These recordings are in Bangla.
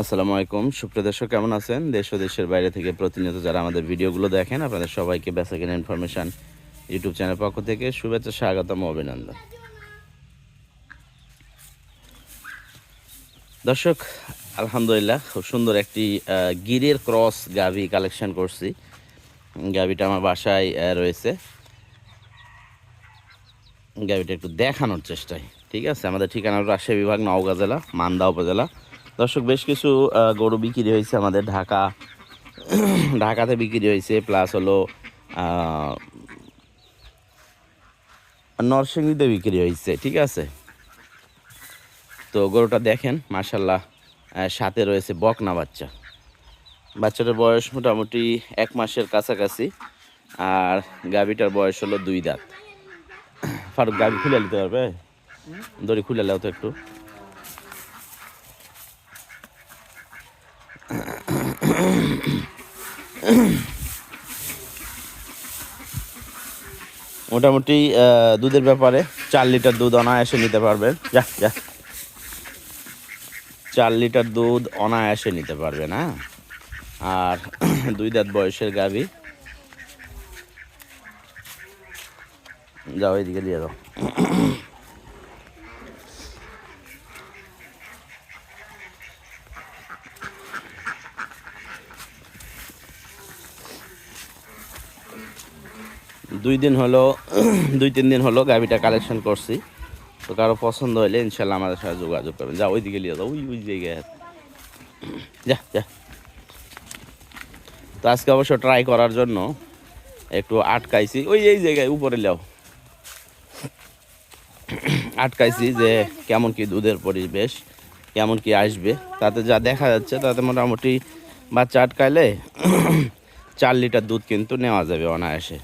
আসসালামু আলাইকুম। সুপ্রিয় দর্শক, কেমন আছেন? দেশ ও দেশের বাইরে থেকে প্রতিনিয়ত যারা আমাদের ভিডিওগুলো দেখেন, আপনাদের সবাইকে বেসাকেন ইনফরমেশন ইউটিউব চ্যানেল পক্ষ থেকে শুভেচ্ছা, স্বাগতম, অভিনন্দন। দর্শক, আলহামদুলিল্লাহ, খুব সুন্দর একটি গিরের ক্রস গাভি কালেকশন করছি। গাভিটা আমার বাসায় রয়েছে। গাড়িটা একটু দেখানোর চেষ্টায়, ঠিক আছে? আমাদের ঠিকানা রাজশাহী বিভাগ, নওগাঁ জেলা, মান্দা উপজেলা। দর্শক, বেশ কিছু গরু বিক্রি হয়েছে আমাদের ঢাকা, ঢাকাতে বিক্রি হয়েছে প্লাস হলো নরসিংদীতে বিক্রি হয়েছে, ঠিক আছে? তো গরুটা দেখেন মার্শাল্লাহ সাথে রয়েছে বকনা বাচ্চা। বাচ্চাটার বয়স মোটামুটি এক মাসের কাছাকাছি, আর গাভিটার বয়স হলো দুই দাঁত। ফারুক গাড়ি খুলে নিতে পারবে? দড়ি খুলে নাও তো একটু। মোটামুটি দুধের ব্যাপারে চার লিটার দুধ অনায়াসে নিতে পারবেন। যা যা। চার লিটার দুধ অনায়াসে নিতে পারবেন হ্যাঁ? আর দুই দাঁত বয়সের গাভী। যাও, এদিকে দিয়ে দাও। দুই দিন হলো, দুই তিন দিন হলো গাভিটা কালেকশন করছি। তো কারও পছন্দ হলে ইনশাল্লাহ আমাদের সাথে যোগাযোগ করবেন। যা, ওইদিকে নিয়ে যাও ওই ওই জায়গায়। যা যা। তো আজকে অবশ্য ট্রাই করার জন্য একটু আটকাইছি। ওই, এই জায়গায় উপরে যাও আটকাইছি যে কেমন কি দুধের পরিবেশ, কেমন কি আসবে। তাতে যা দেখা যাচ্ছে, তাতে মোটামুটি বাচ্চা আটকাইলে চার লিটার দুধ কিন্তু নেওয়া যাবে অনায়াসে।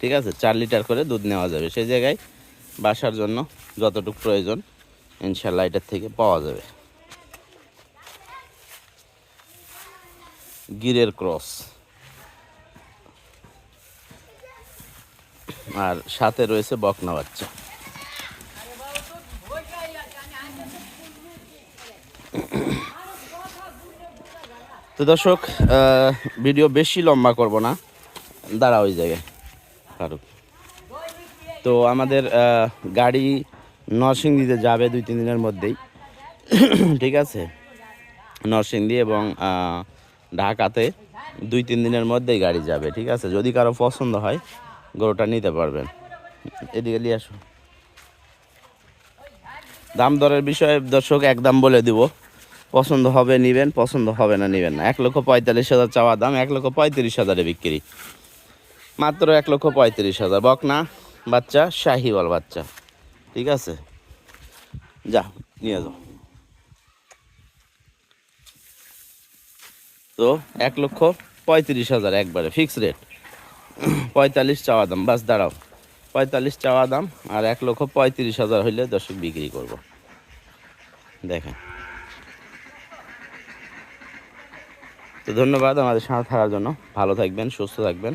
ঠিক আছে? চার লিটার করে দুধ নেওয়া যাবে। সেই জায়গায় বাসার জন্য যতটুকু প্রয়োজন, ইনশাল্লাহ এটার থেকে পাওয়া যাবে। গিরের ক্রস। আর সাথে রয়েছে বকনা বাচ্চা। তো দর্শক ভিডিও বেশি লম্বা করব না। দাঁড়া ওই জায়গায়। ফারুক তো আমাদের গাড়ি নরসিংদীতে যাবে দুই, তিন দিনের মধ্যেই। ঠিক আছে? নরসিংদী এবং ঢাকাতে দুই, তিন দিনের মধ্যেই গাড়ি যাবে, ঠিক আছে? যদি কারও পছন্দ হয়, গরুটা নিতে পারবেন। এদিকে নিয়ে আসো। দাম দরের বিষয়ে দর্শক একদম বলে দিব। পছন্দ হবে, নিবেন, পছন্দ হবে না, নিবেন না। এক লক্ষ পঁয়তাল্লিশ হাজার চাওয়া দাম, এক লক্ষ পঁয়ত্রিশ হাজারে বিক্রি। মাত্র এক লক্ষ পঁয়ত্রিশ হাজার। বকনা বাচ্চা, শাহিওয়াল বাচ্চা। ঠিক আছে? যা, নিয়ে যাও। তো এক লক্ষ পঁয়ত্রিশ হাজার একবারে ফিক্স রেট পঁয়তাল্লিশ চাওয়া দাম, বাস দাঁড়াও। পঁয়তাল্লিশ চাওয়া দাম আর এক লক্ষ পঁয়ত্রিশ হাজার হইলে দর্শক বিক্রি করব। দেখেন। তো ধন্যবাদ আমাদের সাথে থাকার জন্য। ভালো থাকবেন, সুস্থ থাকবেন।